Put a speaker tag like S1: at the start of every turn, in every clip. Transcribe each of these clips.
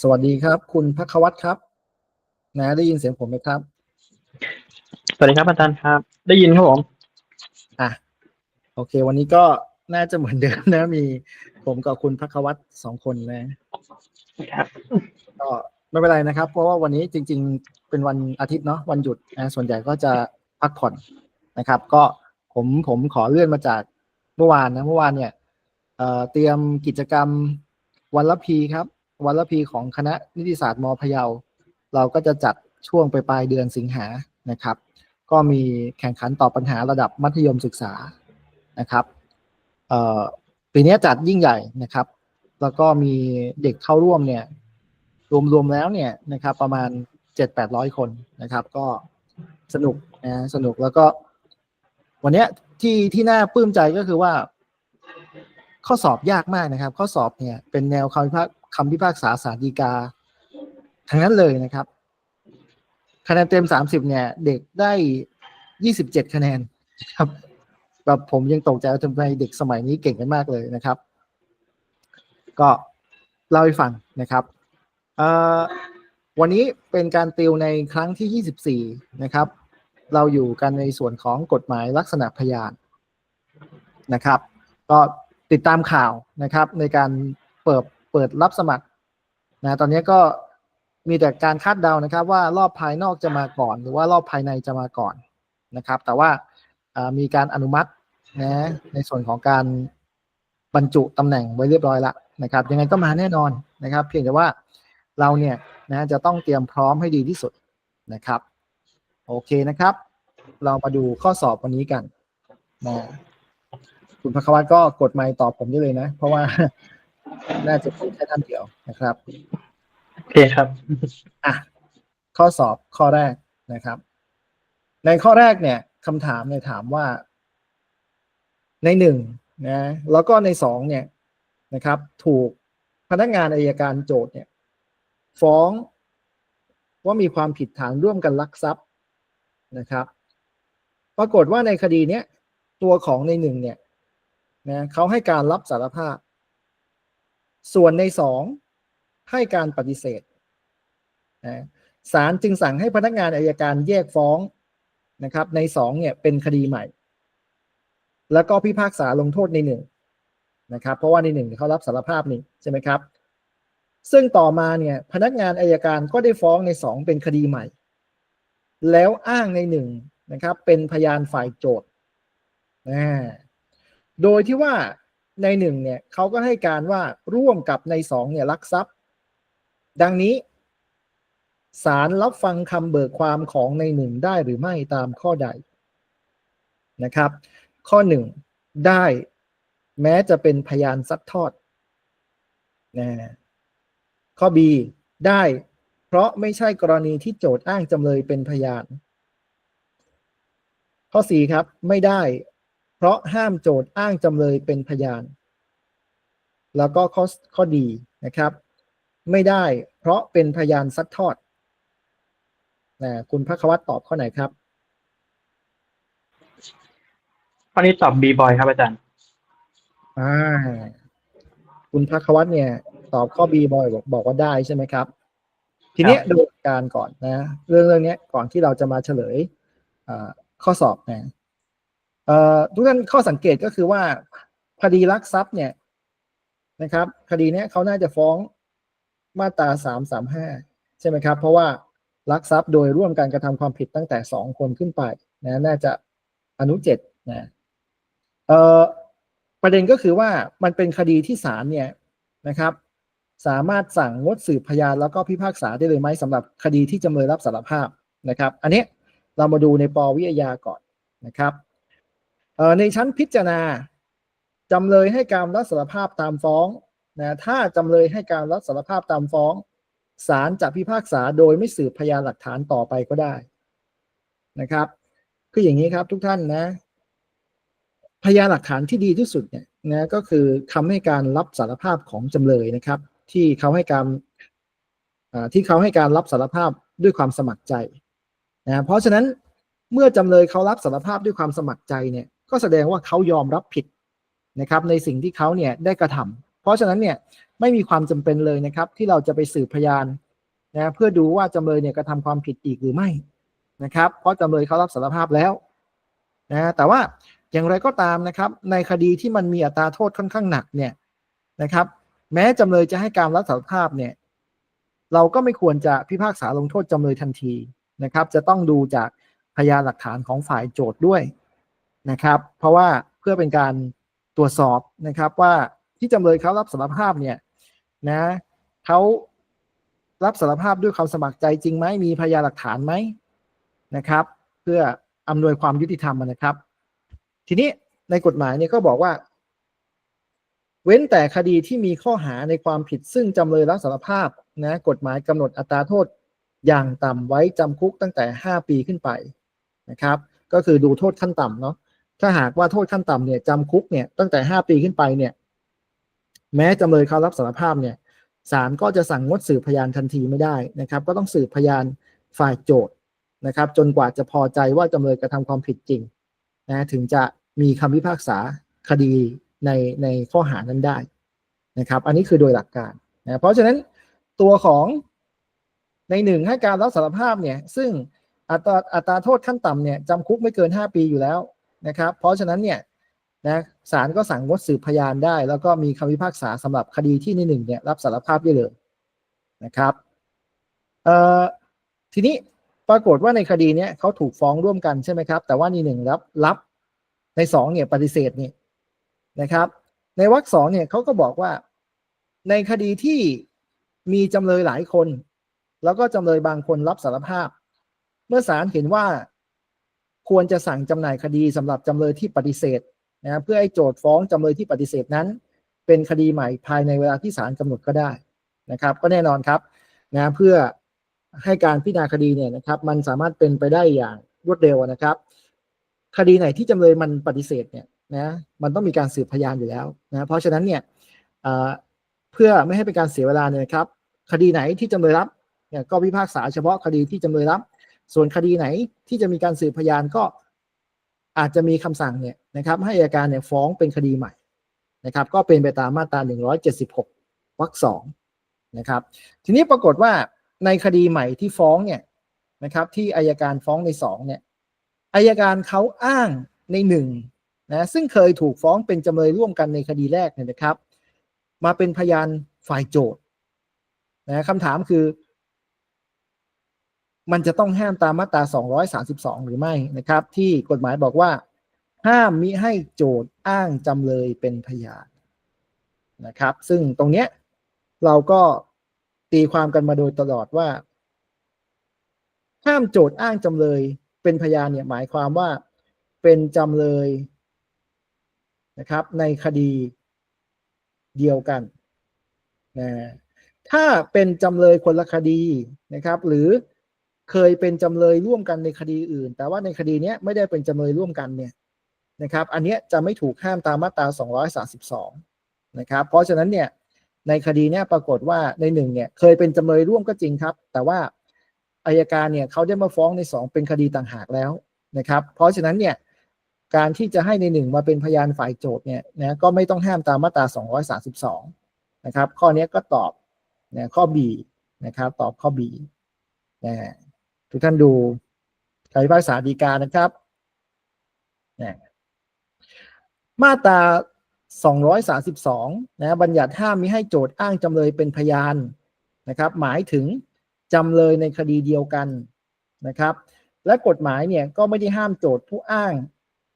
S1: สวัสดีครับ คุณพักวัตรครับ นะได้ยินเสียงผมไหมครับ
S2: สวัสดีครับอาจารย์ครับ ได้ยินครับผม
S1: อะ โอเค วันนี้ก็น่าจะเหมือนเดิมนะ มีผมกับคุณพักวัตรสองคนนะ
S2: ครับ
S1: ก็ไม่เป็นไรนะครับ เพราะว่าวันนี้จริง ๆ เป็นวันอาทิตย์เนาะวันหยุดนะส่วนใหญ่ก็จะพักผ่อนนะครับ ก็ผมผมขอเลื่อนมาจากเมื่อวานนะเมื่อวานเนี่ยเอ่อเตรียมกิจกรรมวันละพีครับ วันละพีของคณะนิติศาสตร์มพะเยา เราก็จะจัดช่วงไปปลายเดือนสิงหานะครับ ก็มีแข่งขันตอบปัญหาระดับมัธยมศึกษานะครับปีนี้จัดยิ่งใหญ่นะครับ แล้วก็มีเด็กเข้าร่วมเนี่ยรวมๆแล้วเนี่ยนะครับประมาณเจ็ดแปดร้อยคนนะครับ ก็สนุกนะสนุกแล้วก็ วันนี้ที่ที่น่าปลื้มใจก็คือว่า ข้อสอบยากมากนะครับ ข้อสอบเนี่ยเป็นแนวคำพิพาก คำพิพากษาสารดีกาทั้งนั้นเลยนะครับ คะแนนเต็มสามสิบเนี่ย เด็กได้ยี่สิบเจ็ดคะแนนครับแบบผมยังตกใจว่าทำไมเด็กสมัยนี้เก่งกันมากเลยนะครับ ก็เล่าให้ฟังนะครับวันนี้เป็นการติวในครั้งที่ 24 นะครับ เราอยู่กันในส่วนของกฎหมายลักษณะพยานนะครับ ก็ติดตามข่าวนะครับ ในการเปิด เปิดรับสมัครนะตอนนี้ก็มีแต่การคาดเดานะครับ ว่ารอบภายนอกจะมาก่อน หรือว่ารอบภายในจะมาก่อนนะครับ แต่ว่ามีการอนุมัตินะในส่วนของการบรรจุตำแหน่งไว้เรียบร้อยแล้วนะครับ ยังไงก็มาแน่นอนนะครับ เพียงแต่ว่าเราเนี่ยนะจะต้องเตรียมพร้อมให้ดีที่สุดนะครับ โอเคนะครับ เรามาดูข้อสอบวันนี้กันนะคุณพควัตก็กดไมค์ตอบผมได้เลยนะ เพราะว่า น่าจะเป็นแค่ท่านเดียวนะครับ
S2: โอเคครับ
S1: อะ ข้อสอบข้อแรกนะครับ ในข้อแรกเนี่ยคำถามเนี่ยถามว่า ในหนึ่งนะแล้วก็ในสองเนี่ยนะครับ ถูกพนักงานอายการโจทย์เนี่ย ฟ้องว่ามีความผิดฐานร่วมกันลักทรัพย์นะครับ ปรากฏว่าในคดีเนี้ยตัวของในหนึ่งเนี่ยนะเขาให้การรับสารภาพ ส่วนในสองให้การปฏิเสธนะศาลจึงสั่งให้พนักงานอายการแยกฟ้องนะครับ ในสองเนี่ยเป็นคดีใหม่ แล้วก็พิพากษาลงโทษในหนึ่งนะครับ เพราะว่าในหนึ่งเขารับสารภาพนี่ใช่ไหมครับ ซึ่งต่อมาเนี่ยพนักงานอายการก็ได้ฟ้องในสองเป็นคดีใหม่ แล้วอ้างในหนึ่งนะครับ เป็นพยานฝ่ายโจทย์นะโดยที่ว่า ในหนึ่งเนี่ยเขาก็ให้การว่าร่วมกับในสองเนี่ยลักทรัพย์ ดังนี้ศาลรับฟังคำเบิกความของในหนึ่งได้หรือไม่ตามข้อใดนะครับ ข้อหนึ่งได้แม้จะเป็นพยานซัดทอดนะข้อ B ได้ เพราะไม่ใช่กรณีที่โจทย์อ้างจำเลยเป็นพยาน ข้อ 4 ครับ ไม่ได้ เพราะห้ามโจทย์อ้างจำเลยเป็นพยาน แล้วก็ข้อข้อดีนะครับ ไม่ได้เพราะเป็นพยานซัดทอดนะคุณพักวัตรตอบข้อไหนครับ
S2: ข้อนี้ตอบบีบอยครับอาจารย์
S1: อ่าคุณพักวัตรเนี่ย ตอบข้อ B บอยบอกบอกว่าได้ใช่ไหมครับ ทีเนี้ย
S2: ครับ
S1: ดูหลักการก่อนนะ เรื่องเรื่องเนี้ยก่อนที่เราจะมาเฉลยอ่าข้อสอบนะเอ่อ ทุกท่านข้อสังเกตก็คือว่าคดีลักทรัพย์เนี่ยนะครับ คดีนี้เขาน่าจะฟ้องมาตราสามสามห้าใช่ไหมครับ เพราะว่าลักทรัพย์โดยร่วมการกระทำความผิดตั้งแต่สองคนขึ้นไปนะน่าจะอนุเจ็ดนะเอ่อประเด็นก็คือว่ามันเป็นคดีที่ศาลเนี่ยนะครับ สามารถสั่งงดสืบพยานแล้วก็พิพากษาได้เลยไหมสำหรับคดีที่จำเลยรับสารภาพนะครับ อันนี้เรามาดูในปวิทยาก่อนนะครับ ในชั้นพิจารณาจำเลยให้การรับสารภาพตามฟ้องนะถ้าจำเลยให้การรับสารภาพตามฟ้องศาลจะพิพากษาโดยไม่สืบพยานหลักฐานต่อไปก็ได้นะครับ คืออย่างนี้ครับทุกท่านนะ พยานหลักฐานที่ดีที่สุดเนี่ยนะก็คือคำให้การรับสารภาพของจำเลยนะครับ ที่เขาให้การอ่าที่เขาให้การรับสารภาพด้วยความสมัครใจนะเพราะฉะนั้นเมื่อจำเลยเขารับสารภาพด้วยความสมัครใจเนี่ย ก็แสดงว่าเขายอมรับผิดนะครับในสิ่งที่เขาเนี่ยได้กระทำเพราะฉะนั้นเนี่ยไม่มีความจำเป็นเลยนะครับ ที่เราจะไปสืบพยานนะเพื่อดูว่าจำเลยเนี่ยกระทำความผิดอีกหรือไม่นะครับ เพราะจำเลยเขารับสารภาพแล้วนะแต่ว่าอย่างไรก็ตามนะครับ ในคดีที่มันมีอัตราโทษค่อนข้างหนักเนี่ยนะครับ แม้จำเลยจะให้การรับสารภาพเนี่ยเราก็ไม่ควรจะพิพากษาลงโทษจำเลยทันทีนะครับ จะต้องดูจากพยานหลักฐานของฝ่ายโจทย์ด้วย นะครับ เพราะว่าเพื่อเป็นการตรวจสอบนะครับว่าที่จำเลยเขารับสารภาพเนี่ยนะเขารับสารภาพด้วยความสมัครใจจริงไหมมีพยานหลักฐานไหมนะครับ เพื่ออำนวยความยุติธรรมนะครับ ทีนี้ในกฎหมายเนี่ยก็บอกว่า เว้นแต่คดีที่มีข้อหาในความผิดซึ่งจำเลยรับสารภาพนะกฎหมายกำหนดอัตราโทษอย่างต่ำไว้จำคุกตั้งแต่ 5 ปีขึ้นไปนะครับ ก็คือดูโทษขั้นต่ำเนาะ ถ้าหากว่าโทษขั้นต่ำเนี่ยจำคุกเนี่ยตั้งแต่ 5 ปีขึ้นไปเนี่ยแม้จำเลยเขารับสารภาพเนี่ยศาลก็จะสั่งงดสืบพยานทันทีไม่ได้นะครับ ก็ต้องสืบพยานฝ่ายโจทย์นะครับ จนกว่าจะพอใจว่าจำเลยกระทำความผิดจริงนะถึงจะมีคำพิพากษาคดีในในข้อหานั้นได้นะครับ อันนี้คือโดยหลักการนะเพราะฉะนั้นตัวของในหนึ่งให้การรับสารภาพเนี่ยซึ่งอัตราอัตราโทษขั้นต่ำเนี่ยจำคุกไม่เกิน 5 ปีอยู่แล้ว นะครับ เพราะฉะนั้นเนี่ยนะศาลก็สั่งงดสืบพยานได้ แล้วก็มีคำพิพากษาสำหรับคดีที่ในหนึ่งเนี่ยรับสารภาพได้เลยนะครับเอ่อทีนี้ปรากฏว่าในคดีเนี้ยเขาถูกฟ้องร่วมกันใช่ไหมครับ แต่ว่าในหนึ่งรับรับในสองเนี่ยปฏิเสธเนี่ยนะครับ ในวรรคสองเนี่ยเขาก็บอกว่าในคดีที่มีจำเลยหลายคน แล้วก็จำเลยบางคนรับสารภาพ เมื่อศาลเห็นว่า ควรจะสั่งจำหน่ายคดีสำหรับจำเลยที่ปฏิเสธนะเพื่อให้โจทย์ฟ้องจำเลยที่ปฏิเสธนั้น เป็นคดีใหม่ภายในเวลาที่ศาลกำหนดก็ได้นะครับ ก็แน่นอนครับนะเพื่อให้การพิจารณาคดีเนี่ยนะครับ มันสามารถเป็นไปได้อย่างรวดเร็วนะครับ คดีไหนที่จำเลยมันปฏิเสธเนี่ยนะมันต้องมีการสืบพยานอยู่แล้วนะเพราะฉะนั้นเนี่ยเพื่อไม่ให้เป็นการเสียเวลาเนี่ยครับ คดีไหนที่จำเลยรับเนี่ยก็พิพากษาเฉพาะคดีที่จำเลยรับ ส่วนคดีไหนที่จะมีการสืบพยานก็อาจจะมีคำสั่งเนี่ยนะครับให้อัยการเนี่ยฟ้องเป็นคดีใหม่นะครับ ก็เป็นไปตามมาตรา 176วรรคสองนะครับ ทีนี้ปรากฏว่าในคดีใหม่ที่ฟ้องเนี่ยนะครับ ที่อายการฟ้องในสองเนี่ยอายการเขาอ้างในหนึ่งนะซึ่งเคยถูกฟ้องเป็นจำเลยร่วมกันในคดีแรกเนี่ยนะครับ มาเป็นพยานฝ่ายโจทย์นะคำถามคือ มันจะต้องห้ามตามมาตรา 232 หรือไม่นะครับ ที่กฎหมายบอกว่า ห้ามมิให้โจทย์อ้างจำเลยเป็นพยานนะครับ ซึ่งตรงเนี้ยเราก็ตีความกันมาโดยตลอดว่า ห้ามโจทย์อ้างจำเลยเป็นพยานเนี่ยหมายความว่าเป็นจำเลยนะครับ ในคดีเดียวกันนะถ้าเป็นจำเลยคนละคดีนะครับ หรือ เคยเป็นจำเลยร่วมกันในคดีอื่น แต่ว่าในคดีนี้ไม่ได้เป็นจำเลยร่วมกันเนี่ยนะครับ อันนี้จะไม่ถูกห้ามตามมาตรา 232 นะครับ เพราะฉะนั้นเนี่ยในคดีเนี้ยปรากฏว่าในหนึ่งเนี่ยเคยเป็นจำเลยร่วมก็จริงครับ แต่ว่าอายการเนี่ยเขาได้มาฟ้องในสองเป็นคดีต่างหากแล้วนะครับ เพราะฉะนั้นเนี่ยการที่จะให้ในหนึ่งมาเป็นพยานฝ่ายโจทย์เนี่ยนะก็ไม่ต้องห้ามตามมาตรา 232 นะครับ ข้อนี้ก็ตอบนะข้อ B นะครับ ตอบข้อ B นะ ทุกท่านดูคำพิพากษาฎีกานะครับ มาตรา 232 นะบัญญัติห้ามมิให้โจทย์อ้างจำเลยเป็นพยานนะครับ หมายถึงจำเลยในคดีเดียวกันนะครับ และกฎหมายเนี่ยก็ไม่ได้ห้ามโจทย์ผู้อ้าง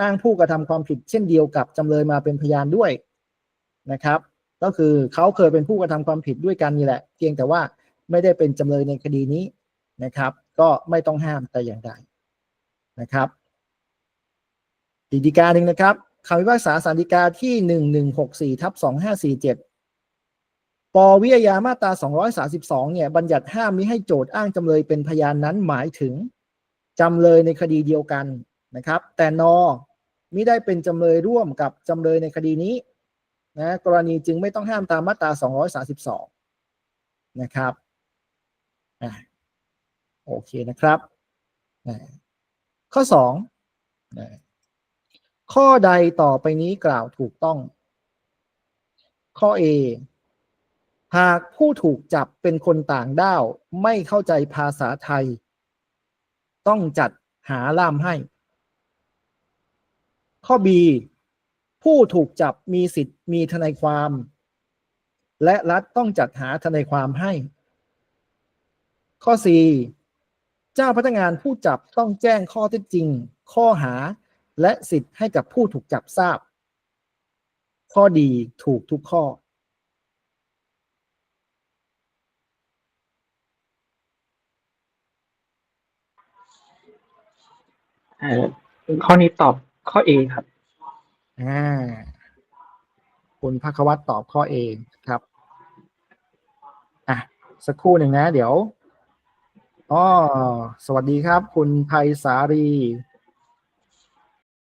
S1: อ้างผู้กระทำความผิดเช่นเดียวกับจำเลยมาเป็นพยานด้วยนะครับ ก็คือเขาเคยเป็นผู้กระทำความผิดด้วยกันนี่แหละ เพียงแต่ว่าไม่ได้เป็นจำเลยในคดีนี้ นะครับ ก็ไม่ต้องห้ามแต่อย่างใดนะครับ อีกฎีกาหนึ่งนะครับคำพิพากษาสารดีกาที่หนึ่งหนึ่งหกสี่ทับสองห้าสี่เจ็ดปวิทยามาตราสองร้อยสาสิบสองเนี่ย บัญญัติห้ามมิให้โจทย์อ้างจำเลยเป็นพยานนั้นหมายถึงจำเลยในคดีเดียวกันนะครับ แต่นอมิได้เป็นจำเลยร่วมกับจำเลยในคดีนี้นะกรณีจึงไม่ต้องห้ามตามมาตราสองร้อยสาสิบสองนะครับ โอเคนะครับ ข้อสองข้อใดต่อไปนี้กล่าวถูกต้อง ข้อ A หากผู้ถูกจับเป็นคนต่างด้าว ไม่เข้าใจภาษาไทย ต้องจัดหาล่ามให้ ข้อ B ผู้ถูกจับมีสิทธิ์มีทนายความ และรัฐต้องจัดหาทนายความให้ ข้อ 4 เจ้าพนักงานผู้จับต้องแจ้งข้อเท็จจริง ข้อหา และสิทธิ์ให้กับผู้ถูกจับทราบ ข้อดีถูกทุกข้อ
S2: เอ่อข้อนี้ตอบข้อ A ครับ
S1: อ่า คุณภควัตตอบข้อเองครับ อะ สักครู่หนึ่งนะ เดี๋ยว อ๋อสวัสดีครับ คุณไพศาลี